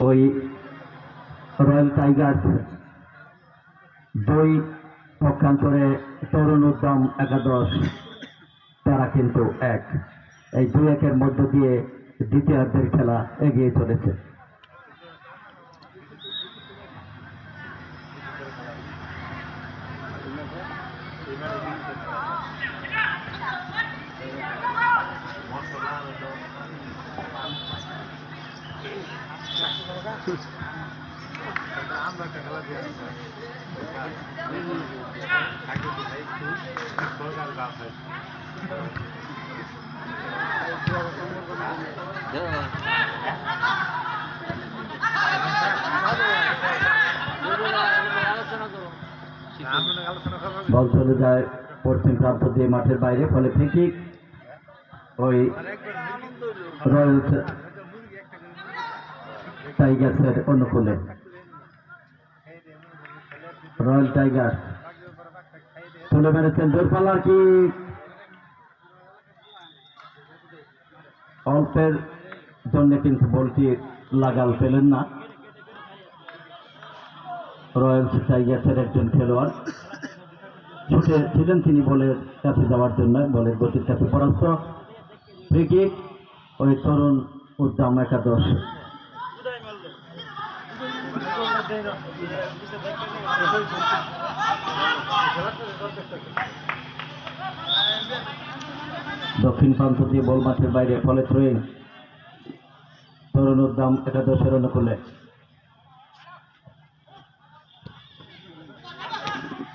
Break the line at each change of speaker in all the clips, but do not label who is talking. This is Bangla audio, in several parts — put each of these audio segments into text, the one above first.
ওই রয়্যাল টাইগার্স দুই পক্ষান্তরে তরুণ উদ্যম একাদশ, তারা কিন্তু এক। এই দুই একের মধ্য দিয়ে দ্বিতীয়ার্ধের খেলা এগিয়ে চলেছে। বল চলে যায় পশ্চিম প্রান্ত দিয়ে মাঠের বাইরে ফলে ফ্রিকিক ওই রয়্যাল টাইগার্সের অনুকূলে। রয়্যাল টাইগার তুলে মেরেছেন দূরপাল্লার কি? অল্পের জন্য কিন্তু বলটি লাগাল পেলেন না। রয়্যালস টাইগার্সের একজন খেলোয়াড়। ছুটে ছিলেন তিনি বলের কাছে যাওয়ার জন্য বলের গতির কাছে পরাস্ত। ফ্রিকিক ওই তরুণ উদ্যম একাদশ। দক্ষিণ প্রান্ত দিয়ে বল মাঠের বাইরে ফলে থ্রোয়িং তরুণ উদ্যম একাদশের অনুকূলে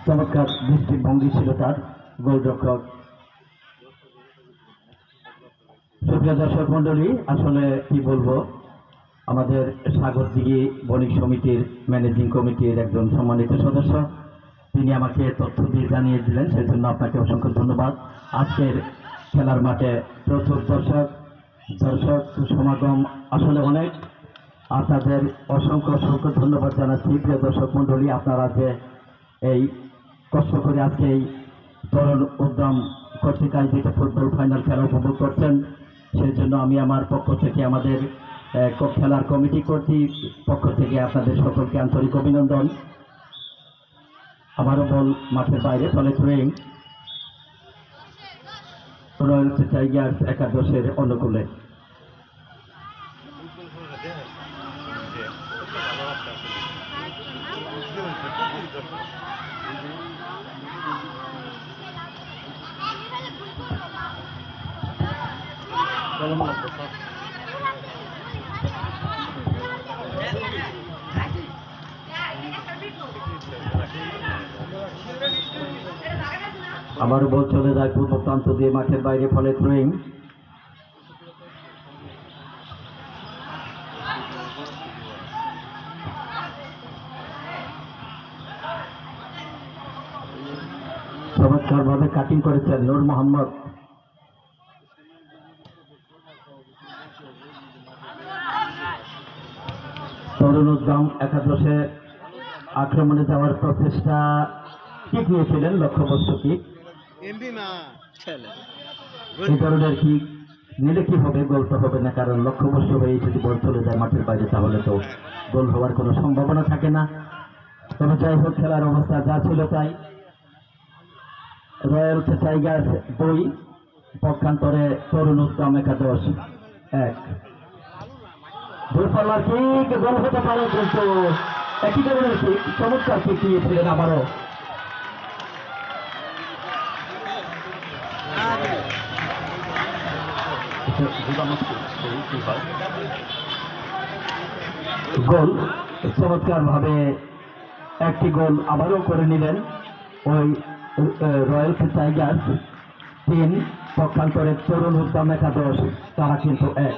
চমৎকার দৃষ্টিভঙ্গি ছিল তার গোলরক্ষক। সুপ্রিয় দর্শক মন্ডলী আসলে কি বলব? আমাদের সাগরদিঘি বণিক সমিতির ম্যানেজিং কমিটির একজন সম্মানিত সদস্য। তিনি আমাকে তথ্য দিয়ে জানিয়ে দিলেন সেই জন্য আপনাকে অসংখ্য ধন্যবাদ। আজকের খেলার মাঠে প্রচুর দর্শক দর্শক সমাগম আসলে অনেক। আর তাদের অসংখ্য অসংখ্য ধন্যবাদ জানাচ্ছি। প্রিয় দর্শক মন্ডলী আপনারা যে এই কষ্ট করে আজকে এই তরুণ উদ্যম কর্তৃক আয়োজিত ফুটবল ফাইনাল খেলা উপভোগ করছেন সেই জন্য আমি আমার পক্ষ থেকে আমাদের খেলার কমিটি কর্তৃক পক্ষ থেকে আপনাদের সকলকে আন্তরিক অভিনন্দন। আবারও বল মাঠের বাইরে, ফলে থ্রোয়িং রয়্যালস টাইগার্স একাদশের অনুকূলে। আবারও বল চলে যায় পূর্ব প্রান্ত দিয়ে মাঠের বাইরে, ফলে থ্রোয়িং চমৎকারভাবে কাটিং করেছেন নূর মোহাম্মদ। তরুণ উদ্যম একাদশে আক্রমণে যাওয়ার প্রচেষ্টা কিক নিয়েছিলেন লক্ষ্যবস্তু কিক
ছেলে
এই নিলে কি হবে গোল তো হবে না কারণ লক্ষ্যবস্তু হয়ে যদি বল চলে যায় মাঠের বাইরে তাহলে তো গোল হওয়ার কোনো সম্ভাবনা থাকে না। তবে যাই হোক খেলার অবস্থা যা ছিল তাই। রয়্যালস টাইগার্স দুই পক্ষান্তরে তরুণ উদ্যম একাদশ এক। কিক গোল হতে পারে কিন্তু একই ধরনের চমৎকার কিক দিয়েছিলেন আবারও গোল। চমৎকার ভাবে একটি গোল আবারও করে নিলেন ওই রয়্যাল টাইগার্স। তিন, পক্ষান্তরে তরুণ উদ্যম একাদশ। তারা কিন্তু এক।